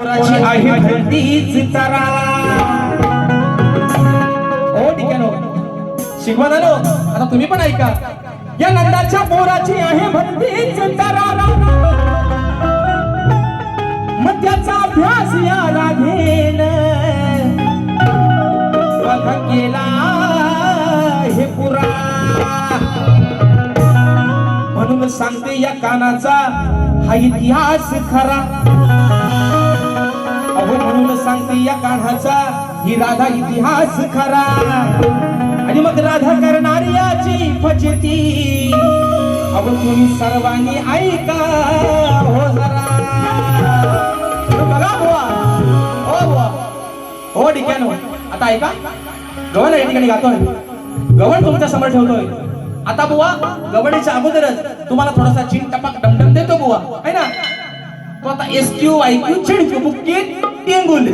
पोराची आहे तारा? हो ठीक आहे ना आता तुम्ही पण ऐका. या नंदाच्या पोराची आहे भक्तीच तारा. मग त्याचा अभ्यास या राधेन केला हे पुरा. म्हणून सांगते या कानाचा हा इतिहास खरा. अहो म्हणून सांगते या कान्हाचा ही राधा इतिहास खरा. आणि मग राधा करणारी याची फजिती अहो तुम्ही सर्वांनी ऐका. हो जरा. हो, बघा बुवा. हो बुवा. हो ठीक आहे ना आता ऐका. गवन या ठिकाणी गातोय. गवण तुमच्यासमोर ठेवतोय. आता बुवा गवडीच्या अगोदरच तुम्हाला थोडासा चिन टपाक डमडम देतो बुवा. है ना? तो आता एस क्यू आय क्यू चिडक्यू क्यू टेंगुल.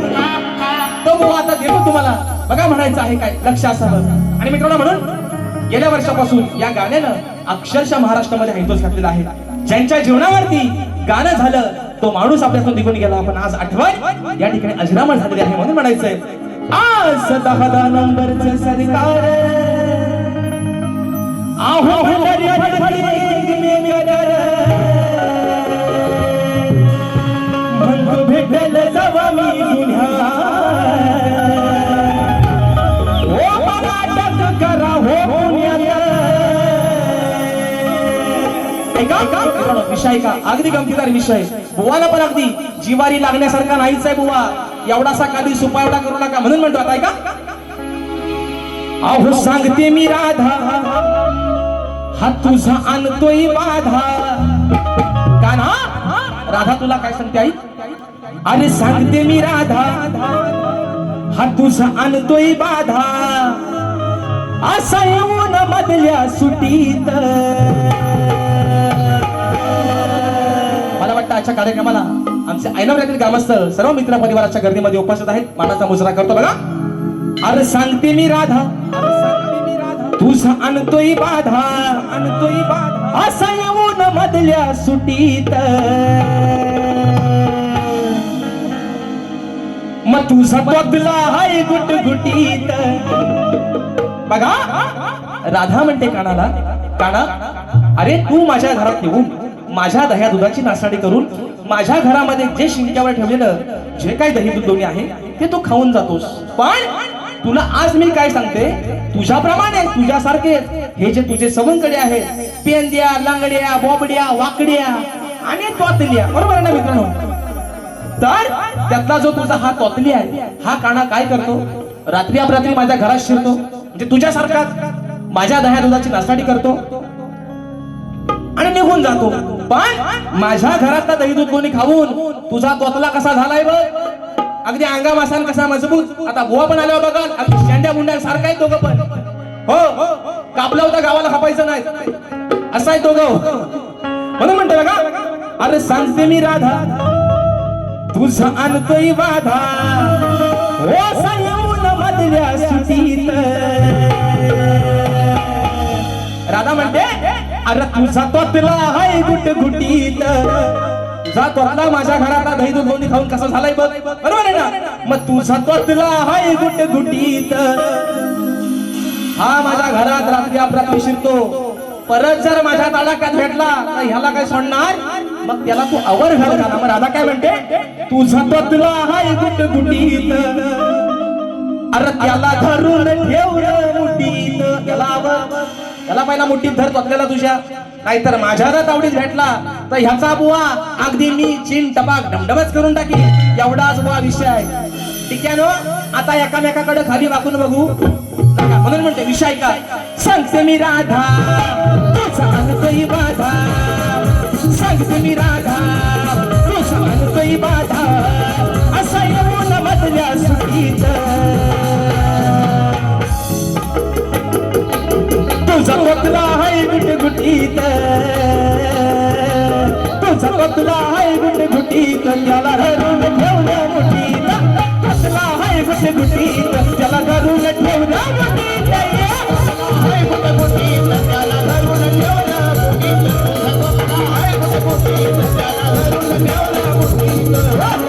तो बुवा आता देतो तुम्हाला. बघा म्हणायचं आहे काय? लक्ष असावं आणि मित्रांनो म्हणून गेल्या वर्षापासून या गाण्यानं अक्षरशः महाराष्ट्रामध्ये हैदोस घातलेला आहे. ज्यांच्या जीवनावरती गाणं झालं तो माणूस आपल्यातून निघून गेला. आपण आज आठवण या ठिकाणी अजरामर झालेली आहे म्हणून म्हणायचंय. आज दहा दहा नंबरचं सरकार. मित्रांनो, आहे का? अगदी गमतीदार विषय बुवाला पण अगदी जिवारी लागण्यासारखा नाहीच आहे बुवा. एवढासा कधी सुपा एवढा करू नका म्हणून म्हणतो आता का? अहो सांगते मी राधा. हा तुझा आणतोय बाधा का ना? राधा तुला काय सांगते आई? अरे सांगते मी राधा. हा तुझा आणतोय बाधा असा येऊन मधल्या सुटीत. आजच्या कार्यक्रमाला आमचे ऐनवऱ्यातील ग्रामस्थ सर्व मित्र परिवाराच्या गर्दीमध्ये उपस्थित आहेत. मानाचा मुजरा करतो बघा. अरे सांगते मी राधा. अरे सांगते मी राधा. तुझा आणतोय बाधा. आणतोय बाधा. असा येऊन मधल्या सुटीत. मग तुझा बदला हाय गुट गुटीत बघा. राधा म्हणते कानाला काना अरे तू माझ्या घरात येऊन माझ्या दह्या दुधाची नासाडी करून माझ्या घरामध्ये जे शिंक्यावर ठेवलेलं जे काही दही दूध दोन्ही आहे ते तू खाऊन जातोस. पण तुला आज मी काय सांगते? तुझ्याप्रमाणे तुझ्यासारखे हे जे तुझे सवंकडे आहेत पेंद्या लांगड्या बोबड्या वाकड्या आणि तोतल्या बरोबर आहे ना मित्रांनो? तर त्यातला जो तुझा हा तोतली आहे हा काना काय करतो? रात्री अपरात्री माझ्या घरात शिरतो म्हणजे तुझ्यासारखा माझ्या दह्या दुधाची नासाडी करतो आणि निघून जातो. पण माझ्या घरातला दही दूध कोणी खाऊन तुझा तोतला कसा झालाय बघ? अगदी अंगा मासान कसा मजबूत? आता गोवा पण आल्यावर बघा अगदी शेंड्या मुंड्या सारखा आहे दोघं पण. हो कापला होता गावाला खपायचं नाही. असा आहे दोघं. म्हणून म्हणतो का अरे सांगते मी राधा तुझा आणतोय बाधा ओ येऊन मधल्या सुटीत अरे तुझा तोतला हाय गुट गुटीत जा तोतला माझ्या घरातला दही दूध लोणी खाऊन कसा झालाय बघ. बरोबर आहे ना? मग तुझा तोतला हाय गुट गुटीत हा माझ्या घरात रात्री अपरात्री शिरतो. परत जर माझ्या तालाकात भेटला तर ह्याला काय सोडणार? मग त्याला तू आवर घाल घाला. मग राधा काय म्हणते? तुझा तोतला हाय गुट गुटीत अरे त्याला धरून ठेव त्याला पहिला मुठीत धर तोतलेला तुझ्या. नाहीतर माझ्या जर तावडीत भेटला. तर ह्याचा बुवा अगदी मी चिन टपाक डमडमच करून टाकी एवढाच बुवा विषय आहे. ठीक आहे आता एकामेकाकडे खाली वाकून बघू. म्हणून म्हणते विषय का सांगते मी राधा तुझा बाधा. सांगते मी राधा तुझा बाधा. असा येऊन मधल्या सुखीत गुटीत तुझा पतला हाय गुट गुटीत त्याला धरून ठेवलं मुठीत पतला हाय गुट गुटीत त्याला धरून ठेवलं मुठीत हाय गुट गुटीत त्याला धरून ठेवलं मुठीत पतला हाय गुट गुटीत त्याला धरून ठेवलं मुठीत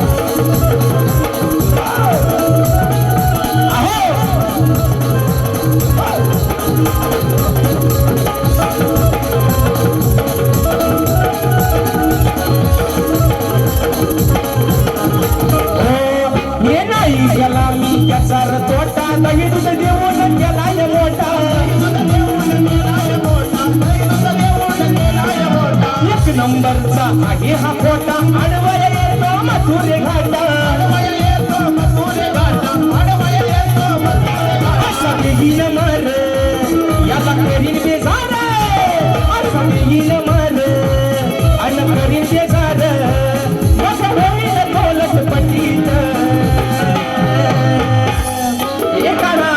नंबरचा आहे हा खोटा अडवय येतो मथुरे घाटा. असा येईन मर याला करीन बेजार. असा येईन मर अन करीन बेजार. होईल खोलत पटीत एकाला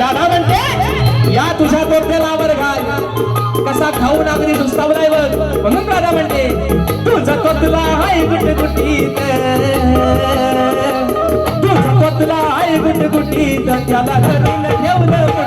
राधा म्हणते या तुझ्या तोट्यालावर घाल. कसा खाऊ लागली सवरायवर. म्हणून राधा म्हणते तुझा कोतला हाय गुटगुटीत. तुझा कोतला हाय गुटगुटीत त्याला धर